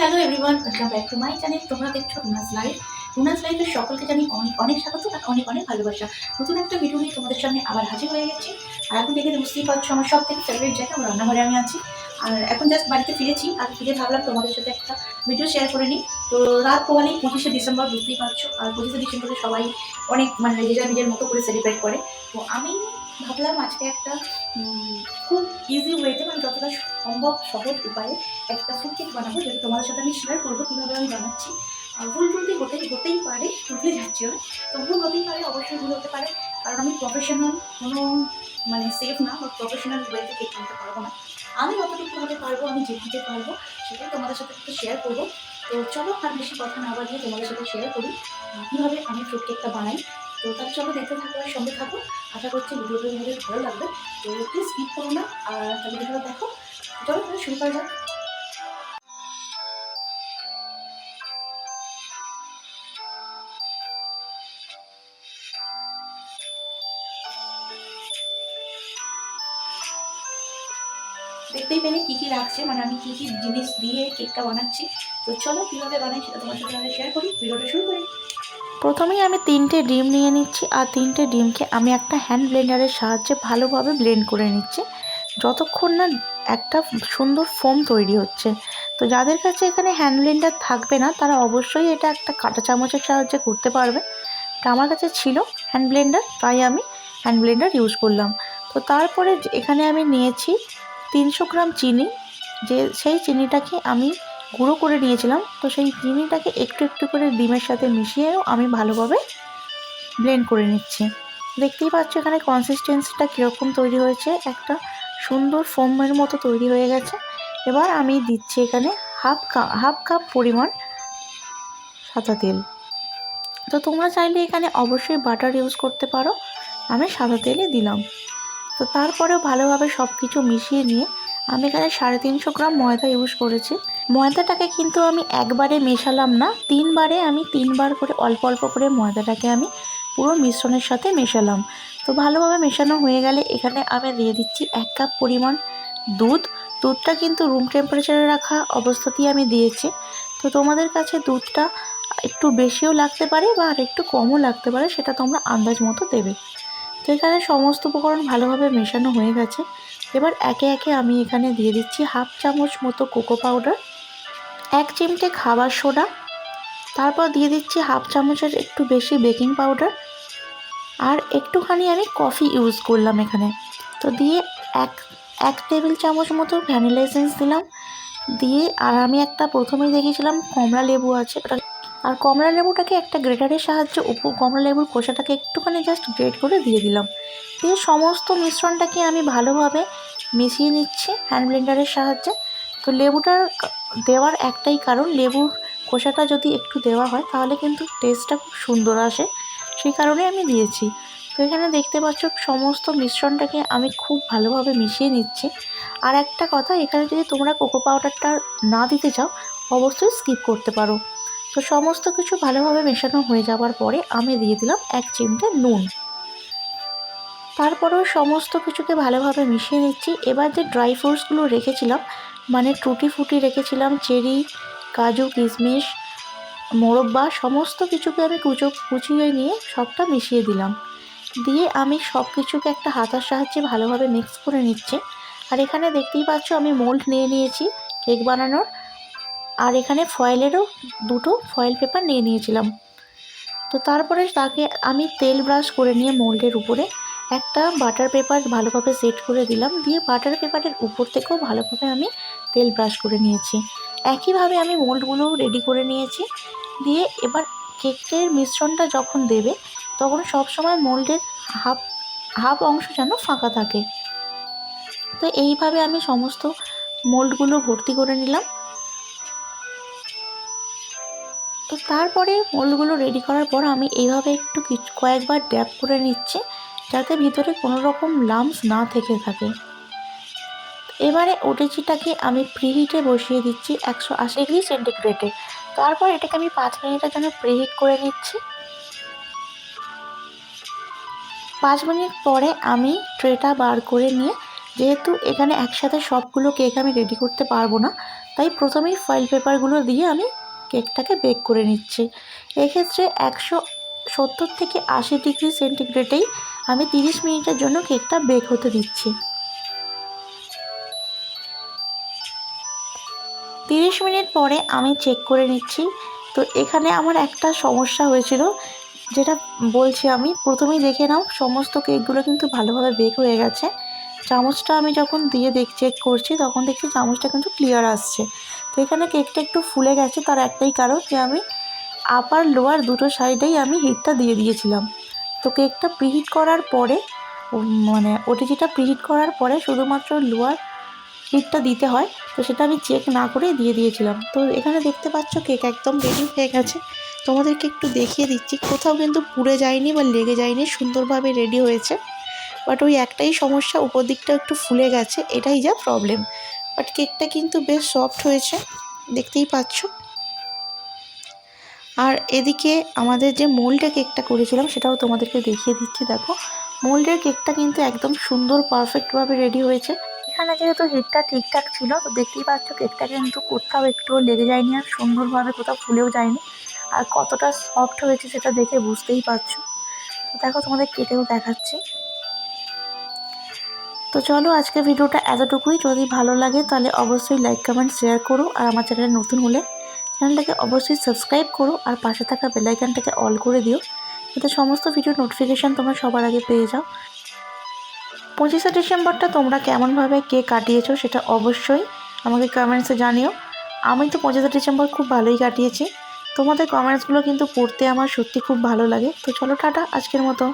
Hello everyone welcome back to my channel তোমরা দেখছ Runa's life Runa's লাইফের সকলকে জানি অনেক অনেক স্বাগত আর অনেক অনেক ভালোবাসা। নতুন একটা ভিডিও নিয়ে তোমাদের সামনে আবার হাজির হয়ে গেছি। আর এখন দেখে বুঝতেই পারছ আমার সব থেকে ফেভারিট জায়গা, আমার রান্নাঘরে আমি আছি। আর এখন জাস্ট বাড়িতে ফিরেছি আর ফিরে ভাবলাম তোমাদের সাথে একটা ভিডিও শেয়ার করে নিই। তো রাত পোহালেই পঁচিশে ডিসেম্বর, বুঝতেই পারছ। আর পঁচিশে ডিসেম্বরে সবাই অনেক মানে নিজের নিজের মতো করে সেলিব্রেট করে। তো আমি ভাবলাম আজকে একটা খুব ইজি ওয়েতে মানে যতটা সম্ভব সহজ উপায়ে একটা ফুড কেক বানাবো যেটা তোমাদের সাথে আমি শেয়ার করব, কীভাবে আমি বানাচ্ছি। আর ভুল টুলটি হতে হতেই পারে, ভুলে যাচ্ছি আমি। তো ভুল হতেই পারে, অবশ্যই ভুল হতে পারে। কারণ আমি প্রফেশনাল কোনো মানে সেফ না বা প্রফেশনাল ওয়েতে কেক বানাতে পারব না। আমি যতটুকু ভাবে পারব, আমি যেভাবে পারব, সেটাই তোমাদের সাথে একটু শেয়ার করব। তো চলো আর বেশি কথা না বাড়িয়ে তোমাদের সাথে শেয়ার করি কীভাবে আমি ফ্রুট কেকটা বানাই তো তার চলো দেখতে থাকো সঙ্গে থাকো। আশা করছি ভিডিওটা তোমাদের ভালো লাগবে। তো প্লিজ স্কিপ করো না আর তাহলে ভিডিওটা দেখো। চলো তাহলে শুরু করা যাক। দেখতেই পেলে কী কী লাগছে মানে আমি কী কী জিনিস দিয়ে কেকটা বানাচ্ছি। তো চলো কীভাবে বানাই সেটা তোমার সাথে শেয়ার করি। ভিডিওটা শুরু করি। প্রথমেই আমি তিনটে ডিম নিয়ে নিচ্ছি আর তিনটে ডিমকে আমি একটা হ্যান্ড ব্লেন্ডারের সাহায্যে ভালোভাবে ব্লেন্ড করে নিচ্ছি। যতক্ষণ না একটা সুন্দর ফোম তৈরি হচ্ছে। তো যাদের কাছে এখানে হ্যান্ড ব্লেন্ডার থাকবে না, তারা অবশ্যই এটা একটা কাঁটা চামচের সাহায্যে করতে পারবে। তো আমার কাছে ছিল হ্যান্ড ব্লেন্ডার তাই আমি হ্যান্ড ব্লেন্ডার ইউজ করলাম। তো তারপরে এখানে আমি নিয়েছি তিনশো গ্রাম চিনি। যে সেই চিনিটাকে আমি গুঁড়ো করে নিয়েছিলাম। তো সেই চিনিটাকে একটু একটু করে ডিমের সাথে মিশিয়েও আমি ভালোভাবে ব্লেন্ড করে নিচ্ছি। দেখতেই পাচ্ছ এখানে কনসিস্টেন্সিটা কীরকম তৈরি হয়েছে। একটা সুন্দর ফোমের মতো তৈরি হয়ে গেছে। এবার আমি দিচ্ছি এখানে হাফ কাপ হাফ কাপ পরিমাণ সাদা তেল। তো তোমরা চাইলে এখানে অবশ্যই বাটার ইউজ করতে পারো। আমি সাদা তেলই দিলাম। তো তারপরেও ভালোভাবে সব কিছু মিশিয়ে নিয়ে আমি এখানে সাড়ে তিনশো গ্রাম ময়দা ইউজ করেছি। ময়দাটাকে কিন্তু আমি একবারে মেশালাম না, তিনবারে আমি তিনবার করে, অল্প অল্প করে ময়দাটাকে আমি পুরো মিশ্রণের সাথে মেশালাম। তো ভালোভাবে মেশানো হয়ে গেলে এখানে আমি দিয়ে দিচ্ছি এক কাপ পরিমাণ দুধ। দুধটা কিন্তু রুম টেম্পারেচারে রাখা অবস্থাতেই আমি দিয়েছি। তো তোমাদের কাছে দুধটা একটু বেশিও লাগতে পারে বা আর একটু কমও লাগতে পারে, সেটা তোমরা আন্দাজ মতো দেবে। তো এখানে সমস্ত উপকরণ ভালোভাবে মেশানো হয়ে গেছে। এবার একে একে আমি এখানে দিয়ে দিচ্ছি হাফ চামচ মতো কোকো পাউডার, এক চিমটে খাবার সোডা, তারপর দিয়ে দিচ্ছি হাফ চামচের একটু বেশি বেকিং পাউডার, আর একটুখানি আমি কফি ইউজ করলাম এখানে। তো দিয়ে এক এক টেবিল চামচ মতো ভ্যানিলা এসেন্স দিলাম, দিয়ে আর আমি একটা প্রথমেই দেখেছিলাম কমলা লেবু আছে ওটা আর কমলা লেবুটাকে একটা গ্রেটারের সাহায্যে উপু, কমলা লেবুর খোসাটাকে একটুখানি জাস্ট গ্রেট করে দিয়ে দিলাম। দিয়ে সমস্ত মিশ্রণটাকে আমি ভালোভাবে মিশিয়ে নিচ্ছি হ্যান্ড ব্লেন্ডারের সাহায্যে। তো লেবুটার দেওয়ার একটাই কারণ, লেবুর খোসাটা যদি একটু দেওয়া হয় তাহলে কিন্তু টেস্টটা খুব সুন্দর আসে। সেই কারণে আমি দিয়েছি। তো এখানে দেখতে পাচ্ছ সমস্ত মিশ্রণটাকে আমি খুব ভালোভাবে মিশিয়ে নিচ্ছি। আর একটা কথা, এখানে যদি তোমরা কোকো পাউডারটা না দিতে চাও, অবশ্যই স্কিপ করতে পারো। তো সমস্ত কিছু ভালোভাবে মেশানো হয়ে যাওয়ার পরে আমি দিয়ে দিলাম এক চিমটে নুন। তারপরেও সমস্ত কিছুকে ভালোভাবে মিশিয়ে নিচ্ছি। এবার যে ড্রাই ফ্রুটসগুলো রেখেছিলাম মানে টুটি ফুটি রেখেছিলাম, চেরি, কাজু, কিশমিশ, মোরব্বা, সমস্ত কিছুকে আমি কুচো, কুচিয়ে নিয়ে সবটা মিশিয়ে দিলাম। দিয়ে আমি সব কিছুকে একটা হাতার সাহায্যে ভালোভাবে মিক্স করে নিচ্ছি। আর এখানে দেখতেই পাচ্ছ আমি মোল্ড নিয়ে নিয়েছি কেক বানানোর। আর এখানে ফয়েলেরও দুটো ফয়েল পেপার নিয়ে নিয়েছিলাম। তো তারপরে তাকে আমি তেল ব্রাশ করে নিয়ে মোল্ডের উপরে একটা বাটার পেপার ভালোভাবে সেট করে দিলাম। দিয়ে বাটার পেপারের উপর থেকেও ভালোভাবে আমি তেল ব্রাশ করে নিয়েছি। একইভাবে আমি মোল্ডগুলো রেডি করে নিয়েছি। দিয়ে এবার কেকের মিশ্রণটা যখন দেবে, তখন সবসময় মোল্ডের হাফ হাফ অংশ যেন ফাঁকা থাকে। তো এইভাবে আমি সমস্ত মোল্ডগুলো ভর্তি করে নিলাম। তো তারপরে মোল্ডগুলো রেডি করার পর আমি এইভাবে একটু কিছু কয়েকবার ড্যাপ করে নিচ্ছি যাতে ভিতরে কোনো রকম লামস না থেকে থাকে। এবারে ওটিজিটাকে আমি প্রিহিটে বসিয়ে দিচ্ছি একশো আশি ডিগ্রি সেন্টিগ্রেডে তারপর এটাকে আমি পাঁচ মিনিটের জন্য প্রিহিট করে নিচ্ছি। পাঁচ মিনিট পরে আমি ট্রেটা বার করে নিয়ে, যেহেতু এখানে একসাথে সবগুলো কেক আমি রেডি করতে পারব না, তাই প্রথমেই ফয়েল পেপারগুলো দিয়ে আমি কেকটাকে বেক করে নিচ্ছি। এক্ষেত্রে একশো সত্তর থেকে আশি ডিগ্রি সেন্টিগ্রেডেই আমি তিরিশ মিনিটের জন্য কেকটা বেক হতে দিচ্ছি। তিরিশ মিনিট পরে আমি চেক করে নিচ্ছি। তো এখানে আমার একটা সমস্যা হয়েছিল, যেটা বলছি আমি, প্রথমেই দেখে নাও, সমস্ত কেকগুলো কিন্তু ভালোভাবে বেক হয়ে গেছে। চামচটা আমি যখন দিয়ে দেখ, চেক করছি, তখন দেখছি চামচটা কিন্তু ক্লিয়ার আসছে। তো এখানে কেকটা একটু ফুলে গেছে, তার একটাই কারণ যে আমি আপার লোয়ার দুটো সাইডেই আমি হিটটা দিয়ে দিয়েছিলাম। তো কেকটা প্রিহিট করার পরে মানে ওটিজিটা প্রিহিট করার পরে শুধুমাত্র লোয়ার হিটটা দিতে হয়, তো সেটা আমি চেক না করে দিয়ে দিয়েছিলাম। তো এখানে দেখতে পাচ্ছ কেক একদম রেডি হয়ে গেছে। তোমাদেরকে একটু দেখিয়ে দিচ্ছি, কোথাও কিন্তু পুড়ে যায়নি বা লেগে যায়নি, সুন্দরভাবে রেডি হয়েছে। বাট ওই একটাই সমস্যা, উপর দিকটা একটু ফুলে গেছে, এটাই যা প্রবলেম বাট কেকটা কিন্তু বেশ সফট হয়েছে, দেখতেই পাচ্ছ। আর এদিকে আমাদের যে মোল্ডে কেকটা করেছিলাম, সেটাও তোমাদেরকে দেখিয়ে দিচ্ছি, দেখো। মোল্ডের কেকটা কিন্তু একদম সুন্দর, পারফেক্টভাবে রেডি হয়েছে। এখানে যেহেতু হিটটা ঠিকঠাক ছিল, তো দেখতেই পাচ্ছ কেকটা কিন্তু কোথাও একটুও লেগে যায়নি আর সুন্দরভাবে কোথাও ফুলেও যায়নি। আর কতটা সফট হয়েছে সেটা দেখে বুঝতেই পারছ। দেখো তোমাদের কেটেও দেখাচ্ছি। তো চলো আজকে ভিডিওটা এতটুকুই। যদি ভালো লাগে তাহলে অবশ্যই লাইক কমেন্ট শেয়ার করো আর আমার চ্যানেলে নতুন হলে চ্যানেলটাকে অবশ্যই সাবস্ক্রাইব করো আর পাশে থাকা বেলাইকানটাকে অল করে দিও। যাতে সমস্ত ভিডিওর নোটিফিকেশান তোমরা সবার আগে পেয়ে যাও। পঁচিশে ডিসেম্বরটা তোমরা কেমনভাবে কে কাটিয়েছো সেটা অবশ্যই আমাকে কমেন্টসে জানিও। আমি তো পঁচিশে ডিসেম্বর খুব ভালোই কাটিয়েছি। তোমাদের কমেন্টসগুলো কিন্তু পড়তে আমার সত্যি খুব ভালো লাগে। তো চলো টাটা, আজকের মতো।